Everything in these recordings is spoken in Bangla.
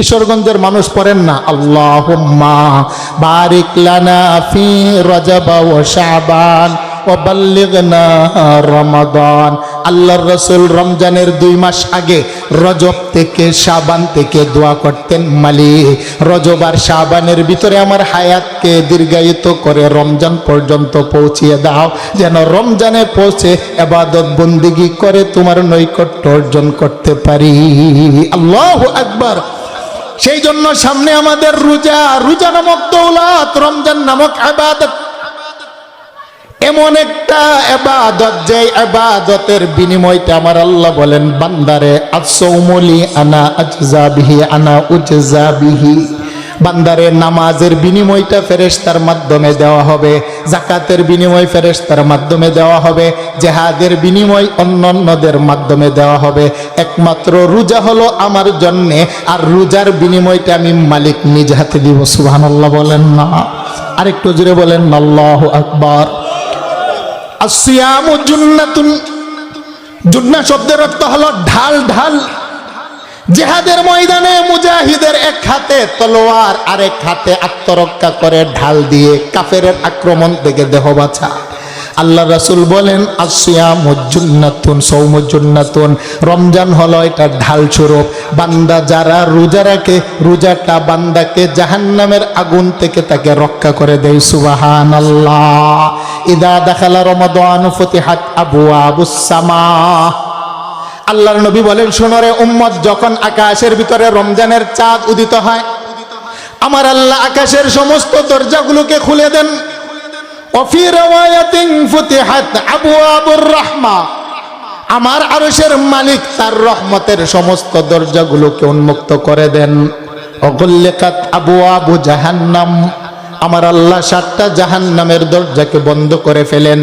কিশোরগঞ্জের মানুষ পড়েন না। আল্লাহ বারিক লানা আল্লাহর রসুল রমজানের দুই মাস আগে রজব থেকে শাবান থেকে দোয়া করতেন মালি। রজব আর শাবানের ভিতরে আমার হায়াতকে দীর্ঘায়িত করে রমজান পর্যন্ত পৌঁছিয়ে দাও। যেন রমজানে পৌঁছে এবাদত বন্দিগি করে তোমার নৈকট্য অর্জন করতে পারি। আল্লাহ আকবার। সেই জন্য সামনে আমাদের রোজা রোজা নামক দৌলত, রমজান নামক আবাদত। এমন একটা আবাদত যে আবাদতের বিনিময়তে আমার আল্লাহ বলেন, বান্দারে আসৌমলি আনা আজজাবিহি আনা উজজাবিহি বান্দারে নামাজের বিনিময়টা ফেরেশতার মাধ্যমে দেওয়া হবে জাকাতের বিনিময় ফেরেশতার মাধ্যমে দেওয়া হবে, জেহাদের বিনিময় অন্যান্যদের মাধ্যমে দেওয়া হবে। একমাত্র রোজা হলো আমার জন্যে, আর রোজার বিনিময়টা আমি মালিক নিজ হাতে দিব, সুবহানাল্লাহ বলেন না। আরেকটু জুড়ে বলেন, আল্লাহ আকবার। আসিয়ামু জুন্নাতুন, জুন্না শব্দের অর্থ হলো ঢাল ঢাল। জেহাদের ময়দানে মুজাহিদের এক হাতে তলোয়ার আরেক হাতে আত্মরক্ষা করে ঢাল দিয়ে কাফের আক্রমণ থেকে দেহ বাছা আল্লাহ রাসুল বলেন আসিয়ামুজ্জুন্নাতুন সৌমুজ্জুন্নাতুন রমজান হলো এটা ঢাল স্বরূপ। বান্দা যারা রোজা রাখে, রোজাটা বান্দাকে জাহান্নামের আগুন থেকে তাকে রক্ষা করে দেয়। সুবাহান আল্লাহ ইদা দেখালা রমাদান, ফতিহাত আবু আবুস সামা। আল্লাহর নবী বলেন শোনরে উম্মত, যখন আকাশের ভিতরে রমজানের চাঁদ উদিত হয়, আমার আল্লাহ আকাশের সমস্ত দরজাগুলোকে খুলে দেন। আমার আরশের মালিক তার রহমতের সমস্ত দরজাগুলোকে উন্মুক্ত করে দেন। অগল্লিকাত আবওয়াবু জাহান্নাম। আমার আল্লাহ সাতটা জাহান্নামের দরজাকে বন্ধ করে ফেলেন।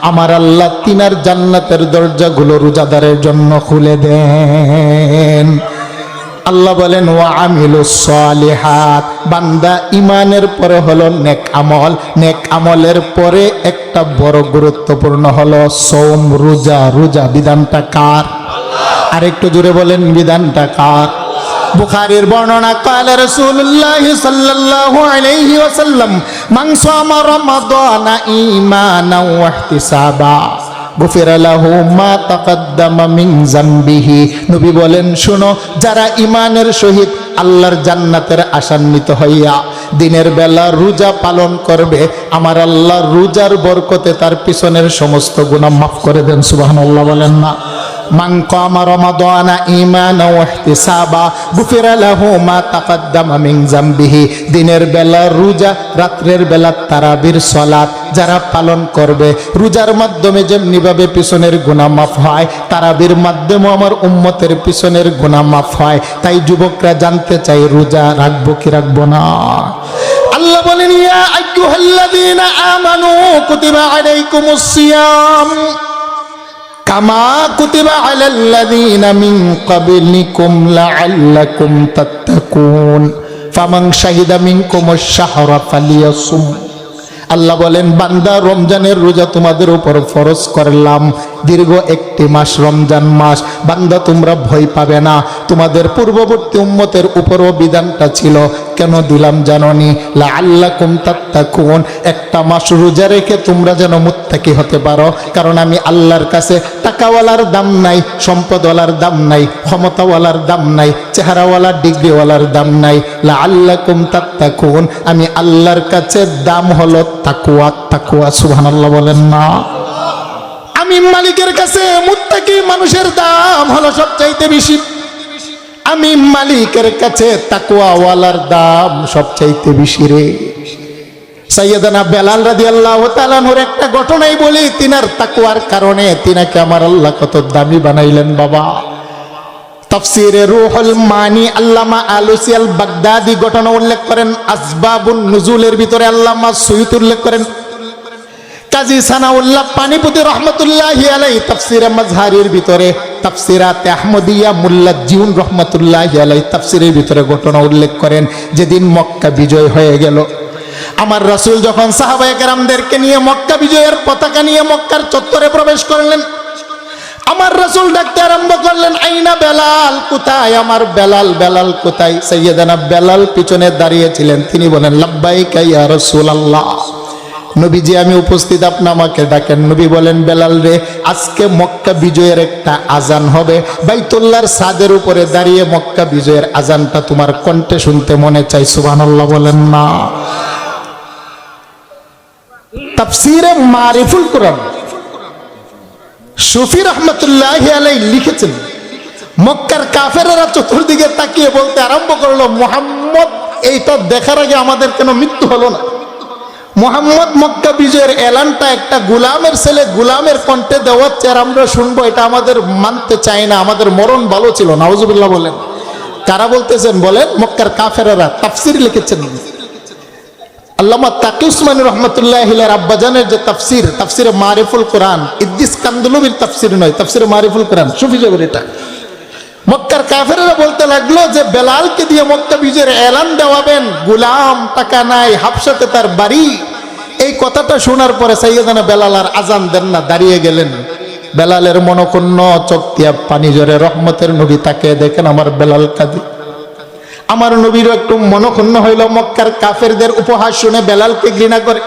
আমার আল্লাহ রোজাদারের জন্য খুলে দেন। আল্লাহ বলেন, ওয়া আমিলু সালিহাত বান্দা ইমানের পরে হলো নেক আমল। নেক আমলের পরে একটা বড় গুরুত্বপূর্ণ হলো সোম রোজা। রোজা বিধানটা কার? আর একটু জুড়ে বলেন বিধানটা কার? বুখারীর বর্ণনা, কাল রাসূলুল্লাহ সাল্লাল্লাহু আলাইহি ওয়াসাল্লাম, মান সামা রমাদানা ঈমানা ওয়া ইহতিসাবা, গুফিরা লাহু মা তাকাদ্দামা মিন জামবিহি। নবী বলেন, শুনো, যারা ইমানের সহিত আল্লাহর জান্নাতের আশান্বিত হইয়া দিনের বেলা রোজা পালন করবে, আমার আল্লাহ রোজার বরকতে তার পিছনের সমস্ত গুণা মাফ করে দেন। সুবহানাল্লাহ বলেন না। কামা রমাদানা ঈমানা ওয়া ইহতিসাবা, গুফিরা লাহু মা তাকাদ্দামা মিন জামবিহি। দিনের বেলা রোজা, রাত্রের বেলা তারাবির সালাত যারা পালন করবে। রোজার মাধ্যমে যেমনি ভাবে পিছনের গুনাহ মাফ হয়, তারাবির মাধ্যমে আমার উম্মতের পিছনের গুনাহ মাফ হয়। তাই যুবকরা জানতে চাই, রোজা রাখব কি রাখব না? আল্লাহ বলেন, ইয়া আইয়ুহাল্লাযীনা আমানু, কুতিবা আলাইকুমুস সিয়াম। কামা কুতিবা আলাল্লাযীনা মিন ক্বাবলিকুম লাআল্লাকুম তাত্তাকুন। ফামান শাহিদা মিনকুমুশ শাহরা ফালিয়াসুম। আল্লাহ বলেন, বান্দা রমজানের রোজা তোমাদের উপর ফরজ করলাম। দীর্ঘ একটি মাস রমজান মাস, বান্দা তোমরা ভয় পাবে না। তোমাদের পূর্ববর্তী উম্মতের উপরও বিধানটা ছিল, কেন দিলাম জাননি? লা আল্লাহ কুম তাত্তাকুন। একটা মাস রোজা রেখে তোমরা যেন মুত্তাকি হতে পারো। কারণ আমি আল্লাহর কাছে টাকাওয়ালার দাম নাই, সম্পদওয়ালার দাম নাই, ক্ষমতাওয়ালার দাম নাই চেহারাওয়ালার ডিগ্রিওয়ালার দাম নাই। লা আল্লাহ কুম তাত্তাকুন, আমি আল্লাহর কাছে দাম হলো তাকুয়া তাকুয়া সুবহানাল্লাহ বলেন না। আমি মালিকের কাছে মুত্তাকি মানুষের দাম হলো সবচাইতে বেশি। আমি মালিকের কাছে তাকুয়াওয়ালার দাম সবচাইতে বেশি রে। সাইয়েদানা বেলাল রাদি আল্লাহ তালানুর একটা ঘটনাই বলি, তিনার তাকুয়ার কারণে তিনাকে আমার আল্লাহ কত দামি বানাইলেন বাবা। মানি বাগদাদি উল্লেখ করেন নুজুলের ভিতরে উল্লেখ করেন। কাজী রহমতুল্লাহ ভিতরে মুল্লা জিউন রহমতুল্লাহ তাফসিরের ভিতরে ঘটনা উল্লেখ করেন, যেদিন মক্কা বিজয় হয়ে গেল। আমার রাসূল যখন সাহাবায়ে কেরামদেরকে নিয়ে মক্কা বিজয়ের পতাকা নিয়ে মক্কার চত্বরে প্রবেশ করলেন, আমার রাসূল ডাকতে আরম্ভ করলেন, আইনা বেলাল, কোথায় আমার বেলাল? বেলাল কোথায়? সৈয়দানা বেলাল পিছনে দাঁড়িয়েছিলেন। তিনি বলেন, লাব্বাইকা ইয়া রাসূলুল্লাহ। নবীজি, আমি উপস্থিত, আপনি আমাকে ডাকেন। নবী বলেন, বেলাল রে, আজকে মক্কা বিজয়ের একটা আজান হবে। বাইতুল্লার সাদের উপরে দাঁড়িয়ে মক্কা বিজয়ের আজানটা তোমার কণ্ঠে শুনতে মনে চাই। সুবহানাল্লাহ বলেন না। তাফসিরে মারিফুল কোরআন। সুফি রহমতুল্লাহ আলাই লিখেছেন, মক্কার কাফেরেরা চতুর্দিকে তাকিয়ে বলতে আরম্ভ করল, মোহাম্মদ, এইটা দেখার আগে আমাদের কেন মৃত্যু হলো না? মোহাম্মদ, মক্কা বিজয়ের এলানটা একটা গুলামের ছেলে, গুলামের কণ্ঠে দেওয়াচ্ছে আর আমরা শুনব, এটা আমাদের মানতে চাই না, আমাদের মরণ ভালো ছিল নাউজুবিল্লাহ বলেন। কারা বলতেছেন? বলেন, মক্কার কাফেরেরা তাফসির লিখেছেন। আল্লামা তাকি উসমান রহমতুল্লাহ আব্বাজানের যে তাফসির, তাফসিরে মারিফুল কোরআন ইদ্দিস কান্দুলবির তাফসির নয়, তাফসিরে মারিফুল কোরআন, সুফি জবের এটা। মক্কার কাফেরেরা বলতে লাগল যে বেলালকে দিয়ে মক্কা বিজয়ের এলান দেওয়াবেন, গুলাম টাকা নাই, হাফসাতে তার বাড়ি। এই কথাটা শোনার পরে সাইয়েদানা বেলাল আর আজান দেন না, দাঁড়িয়ে গেলেন। বেলালের মনক্ষুণ্ণ চোখ পানি জরে রহমতের নবী তাকে দেখেন আমার বেলাল কাঁদি। আমার নবীর একটু মনক্ষুণ্ণ হইল, মক্কার কাফেরদের উপহাস শুনে বেলালকে ঘৃণা করে।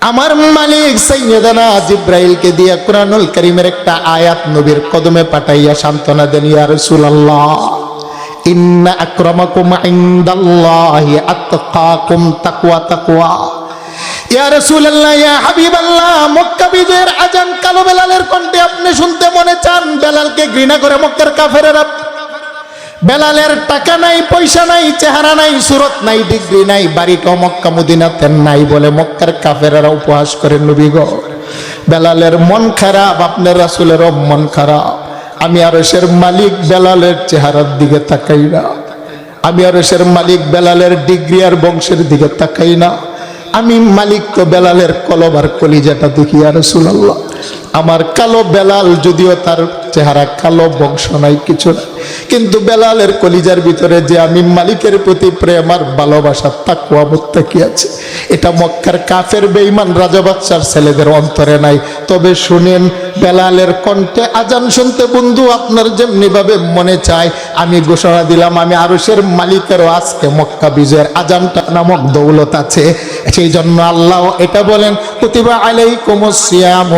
আমার মালিক সৈয়দানা জিব্রাইলকে দিয়ে কোরআনুল করিমের একটা আয়াত নবীর কদমে পাঠাইয়া সান্ত্বনা দেন, ইয়া রাসূলুল্লাহ, ইন্না আক্রামাকুম ইনদাল্লাহি আত্তাকুম তাকওয়া তাকওয়া। ইয়া রাসূলুল্লাহ, ইয়া হাবিবাল্লাহ, মক্কা বিজয়ের আজান কালো বেলালের কণ্ঠে আপনি শুনতে মনে চান? বেলালকে ঘৃণা করে মক্কার কাফেরেরা বেলালের টাকা নাই, পয়সা নাই, চেহারা নাই, সুরত নাই, ডিগ্রি নাই বাড়িটাও মক্কা, মদিনাতে নাই বলে মক্কার কাফেরারা উপহাস করে নবী গো বেলালের মন খারাপ, আপনার রাসুলেরও মন খারাপ। আমি আর আরসের মালিক, বেলালের চেহারার দিকে তাকাই না। আমি আর আরসের মালিক, বেলালের ডিগ্রি আর বংশের দিকে তাকাই না। আমি মালিক তো বেলালের কলব আর কলিজাটা দেখি আর রসুল্লাহ আমার কালো বেলাল যদিও তার চেহারা কালো, বংশ নাই, কিছু নাই। কিন্তু বেলালের কলিজার ভিতরে যে আমি মালিকের প্রতি প্রেম আর ভালোবাসা তাকুয়া কি আছে। এটা মক্কার কাফের বেঈমান রাজা বাচ্চার ছেলেদের অন্তরে নাই। তবে শুনেন, বেলালের কণ্ঠে আজান শুনতে, বন্ধু, আপনার যেমনি ভাবে মনে চায়, আমি ঘোষণা দিলাম, আমি আরসের মালিকেরও আজকে মক্কা বিজয়ের আজানটা নামক দৌলত আছে। সেই জন্য আল্লাহ এটা বলেন, কুতিবা আলাইকুম সিয়াম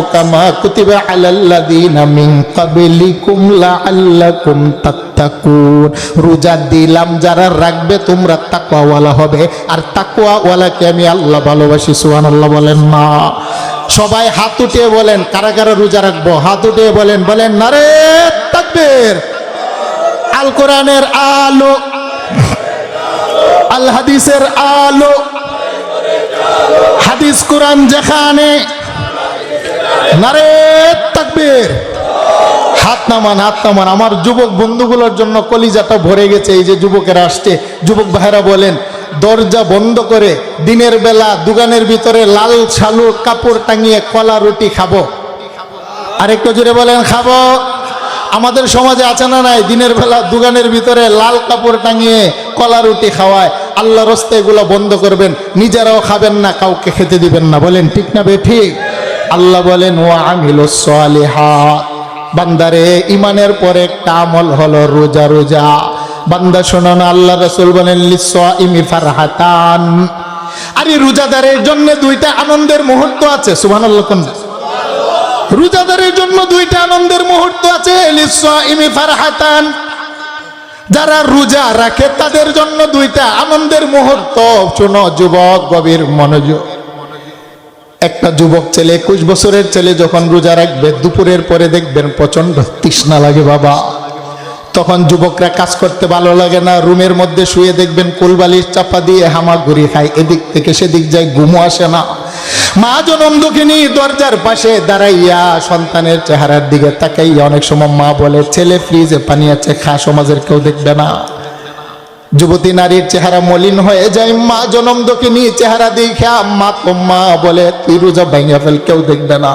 রোজা দিলাম যারা রাখবে, তোমরা তাকওয়াওয়ালা হবে। আর তাকওয়াওয়ালাকে আমি আল্লাহ ভালোবাসি, সুবহানাল্লাহ বলেন না। সবাই হাত উঠিয়ে বলেন, কারা কারা রোজা রাখব? হাত উঠিয়ে বলেন বলেন, নারে তাকবীর! আল কোরআনের আলো, আল হাদিসের আলো, হাদিস কোরআন যেখানে নারে তাকবীর। হাত নামান হাত নামান। আমার যুবক বন্ধুগুলোর জন্য কলিজাটা ভরে গেছে। এই যে যুবকেরা আসছে, যুবক ভাইরা বলেন, দরজা বন্ধ করে দিনের বেলা দোকানের ভিতরে লাল ছালু কাপড় টাঙিয়ে কলা রুটি খাব। আরেকটু জুড়ে বলেন, খাব। আমাদের সমাজে আছে না নাই? দিনের বেলা দোকানের ভিতরে লাল কাপড় টাঙিয়ে কলা রুটি খাওয়ায়। আল্লাহ রস্তে এগুলো বন্ধ করবেন। নিজেরাও খাবেন না, কাউকে খেতে দিবেন না। বলেন, ঠিক না বে, ঠিক? আল্লাহ বলেন ও আমিল বান্দারে ইমানের পরে একটা আমল হলো রোজা রোজা। বান্দা শোনো না, আল্লাহ রসুল বলেন ফারহাতান। আরে, রোজাদারের জন্য দুইটা আনন্দের মুহূর্ত আছে সুবহান আল্লাহ রোজাদারের জন্য দুইটা আনন্দের মুহূর্ত আছে ফারহাতান। যারা রোজা রাখে, তাদের জন্য দুইটা আনন্দের মুহূর্ত। শোনো, যুবক, গভীর মনোযোগ। একটা যুবক ছেলে একুশ বছরের ছেলে যখন রোজা রাখবে, দুপুরের পরে দেখবেন প্রচণ্ড তৃষ্ণা লাগে বাবা। তখন যুবকরা কাজ করতে ভালো লাগে না, রুমের মধ্যে শুয়ে দেখবেন কোলবালির চাপা দিয়ে হামাগুড়ি খায়, এদিক থেকে সেদিক যায় ঘুমো আসে না। মা জনম দুঃখিনী দরজার পাশে দাঁড়াইয়া সন্তানের চেহারার দিকে তাকাইয়া অনেক সময় মা বলে, ছেলে ফ্রিজে পানি আছে, খা, সমাজের কেউ দেখবে না। যুবতী নারীর চেহারা মলিন হয়ে যায়। মা জনম দক্ষিণী চেহারা দেখা মা তো মা বলে, তুই রোজা ভাইয়া ফেল, কেউ দেখবে না।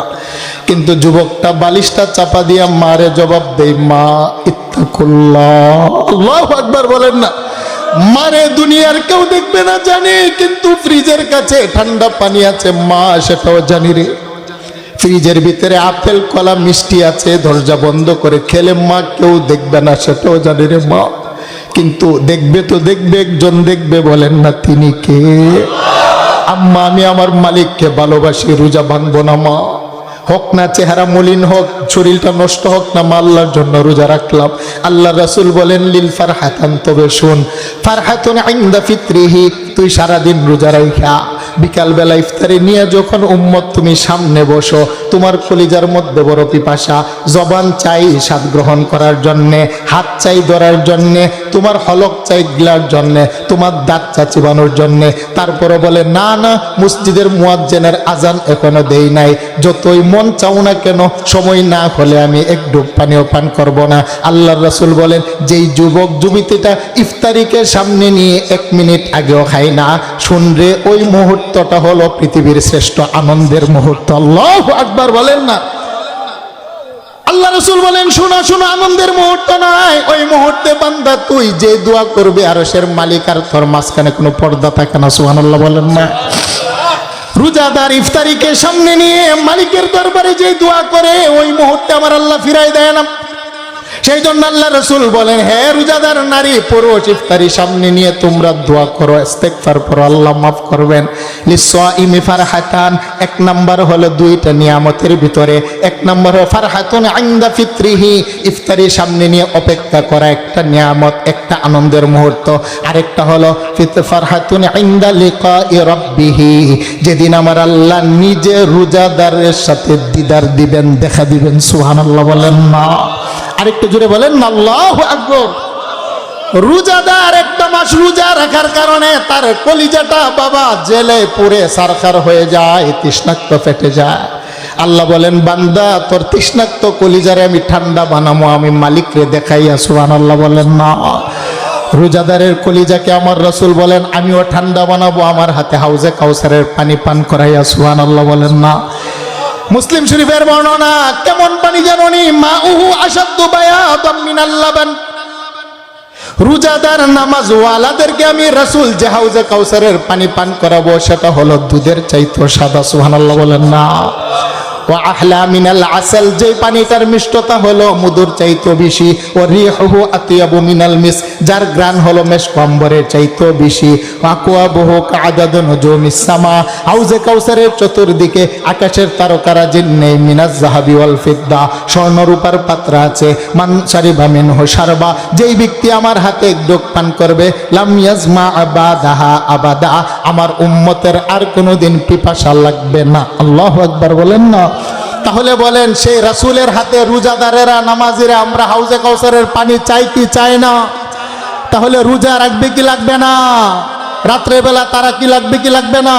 কিন্তু যুবকটা বালিশটা চাপা দিয়া মারে জবাব দেই মা, ইত্তাকুল্লাহ। বলেন না, মারে দুনিয়ার কেউ দেখবে না, জানি, কিন্তু ফ্রিজের কাছে ঠান্ডা পানি আছে, মা, সেটাও জানি রে। ফ্রিজের ভিতরে আপেল, কলা, মিষ্টি আছে, দরজা বন্ধ করে খেলে মা, কেউ দেখবে না, সেটাও জানি রে মা। কিন্তু দেখবে তো দেখবে, একজন দেখবে বলেন না তিনি কে? আম্মা, আমি আমার মালিককে ভালোবাসি, রোজা ভাঙবো না মা। হোক না চেহারা মলিন হোক, শরীরটা নষ্ট হোক না মা, আল্লাহর জন্য রোজা রাখলাম। আল্লাহ রাসুল বলেন, লিল ফারহাতান তবে শুন, ফারহাতুন ইনদা ফিত্রিহি তুই সারাদিন রোজা রাইখা। বিকালবেলা ইফতারি নিয়ে যখন উম্মত তুমি সামনে বসো, তোমার কলিজার মধ্যে বড় পিপাসা, জবান চাই স্বাদ গ্রহণ করার জন্যে, হাত চাই ধরার জন্যে, তোমার হলক চাই গিলার জন্যে, তোমার দাঁত চা চিবানোর জন্যে। তারপরে বলে, না না, মসজিদের মুয়াজ্জেনের আজান এখনও দেই নাই। যতই মন চাও না কেন, সময় না হলে আমি এক ডুব পানিও পান করব না। আল্লাহর রাসূল বলেন, যেই যুবক যুবতীটা ইফতারিকে সামনে নিয়ে এক মিনিট আগেও খায় না, শুনরে ওই মুহূর্তটা হলো পৃথিবীর শ্রেষ্ঠ আনন্দের মুহূর্ত। আল্লাহ আকবার বলেন না। আল্লাহ রসুল বলেন, শোনা শোনা, আনন্দের মুহূর্ত নয়। ওই মুহূর্তে বান্দা, তুই যে দোয়া করবে, আরশের মালিক আর তোর মাঝখানে কোনো পর্দা থাকে না। সুবহানাল্লাহ বলেন না। রোজাদার ইফতারিকে সামনে নিয়ে মালিকের দরবারে যে দোয়া করে, ওই মুহূর্তে আমার আল্লাহ ফিরাই দেয় না। সেই জন্য আল্লাহ রসুল বলেন, হে রোজাদার নারী, পুরুষ, ইফতারি সামনে নিয়ে তোমরা দোয়া করো, ইস্তেগফার করো, আল্লাহ মাফ করবেন। লিসাইমি ফারহাতান, এক নাম্বার হলো দুইটা নিয়ামতের ভিতরে। এক নাম্বার হলো, ফারহাতুন ইনদা ফিত্রিহি ইফতারি সামনে নিয়ে অপেক্ষা করা একটা নিয়ামত, একটা আনন্দের মুহূর্ত। আরেকটা হলো ফারহাতুন ইনদা লিকাই রাব্বিহি, যেদিন আমার আল্লাহ নিজে রোজাদারের সাথে দিদার দিবেন, দেখা দিবেন, সুবহানাল্লাহ বলেন না। আরেকটু জুড়ে বলেন, আল্লাহু আকবার। রোজাদার একটা মাস রোজা রাখার কারণে তার কলিজাটা বাবা জেলে পুরে সারখার হয়ে যায়, তৃষ্ণাক্ত ফেটে যায়। আল্লাহ বলেন, বান্দা, তোর তৃষ্ণাক্ত কলিজারে আমি ঠান্ডা বানাবো আমি মালিকরে দেখাইয়া সুবান আল্লাহ বলেন, না। রোজাদারের কলিজাকে আমার রসুল বলেন, আমিও ঠান্ডা বানাবো, আমার হাতে হাউজে কাউসারের পানি পান করাইয়া সুবান আল্লাহ বলেন, না। মুসলিম শরীফের বর্ণনা, কেমন পানি জানি মা উহু আসাদ্দু বায়াদাম মিনাল লাবান। রোজাদার নামাজ ওয়ালাদেরকে আমি রাসুল যে হাউজে কাউসারের পানি পান করাবো, সেটা হলো দুধের চাইতো সাদা সুহানাল্লাহ বলেন না। আহলা মিনাল আসল যে পানিটার মিষ্টতা হলো মধুর চাইতো বেশি, ও রিহু আতিয়াবু মিনাল মিস, যার গ্রান হলো মেশকম্বরের চাইতো বেশি। আকুয়াবহু কাদাদু নুজুমিস সামা, হাউজে কাউসারের চতুর্দিকে আকাশের তারকারা জিন্নেই মিনাজ জাহাবি ওয়াল ফিদ্দা স্বর্ণ পাত্র আছে, মান সারিবা মিনহু সারবা যেই ব্যক্তি আমার হাতে ডোক পান করবে, লাম ইয়াজমা আবাদাহা আবাদা, আমার উম্মতের আর কোনোদিন পিপাসা লাগবে না। আল্লাহু আকবার বলেন না। তাহলে বলেন, সেই রাসুলের হাতে রোজাদারেরা, নামাজিরা, আমরা হাউজে কাউসারের পানি চাই কি চাই না? তাহলে রোজা রাখবে কি লাগবে না? রাত্রে বেলা তারা কি লাগবে কি লাগবে না?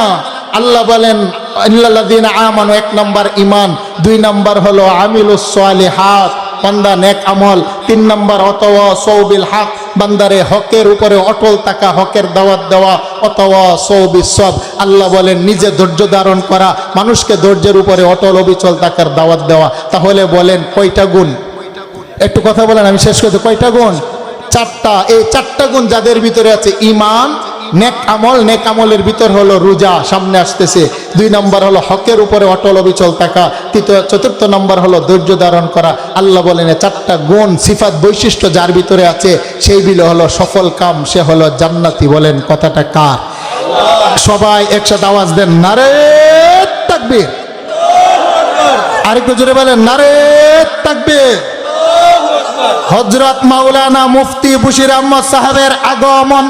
আল্লাহ বলেন আল্লাদিন আমানু এক নম্বর ইমান দুই নম্বর হলো আমিলুস সালিহাত। বান্দা নেক আমল। তিন নম্বর, অতওয়া সৌবিল হক। বান্দারে হকের উপরে অটল থাকা, হকের দাওয়াত দেওয়া অথবা সৌবিস সব। আল্লাহ বলেন, নিজে ধৈর্য ধারণ করা, মানুষকে ধৈর্যের উপরে অটল অবিচল থাকার দাওয়াত দেওয়া। তাহলে বলেন, কয়টা গুণ? একটু কথা বলেন, আমি শেষ করতে কয়টা গুণ? চারটা। এই চারটা গুণ যাদের ভিতরে আছে ইমান নেক আমল, নেক আমলের ভিতর হলো রোজা, সামনে আসতেছে। দুই নম্বর হলো হকের উপরে অটল অবিচল থাকা। তৃতীয়, চতুর্থ নম্বর হলো ধৈর্য ধারণ করা। আল্লাহ বলেন চারটা গুণ, সিফাত, বৈশিষ্ট্য যার ভিতরে আছে, সেই বিলে হলো সফল কাম, সে হলো জান্নাতি। বলেন, কথাটা কার? সবাই একসাথে আওয়াজ দেন, নারে তাকবীর। আরেকটু জোরে বলেন, নারে তাকবীর। হজরত মাওলানা মুফতি বশির আহমদ সাহেবের আগমন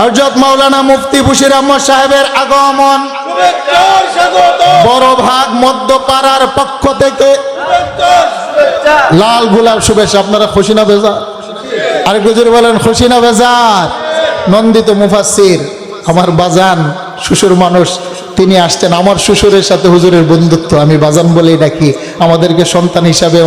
হজরত মাওলানা মুফতি বশির আহমদ সাহেবের আগমন। বড় ভাগ মধ্যপাড়ার পক্ষ থেকে লাল গোলাপ শুভেচ্ছা। আপনারা খুশি না বেজার? আর জোরে বলেন খুশি না বেজার? নন্দিত মুফাসির আমার বাজান শ্বশুর মানুষ তিনি আসতেন আমার শ্বশুরের সাথে হুজুরের বন্ধুত্ব। আমি বাজান বলেই ডাকি। আমাদেরকে সন্তান হিসাবে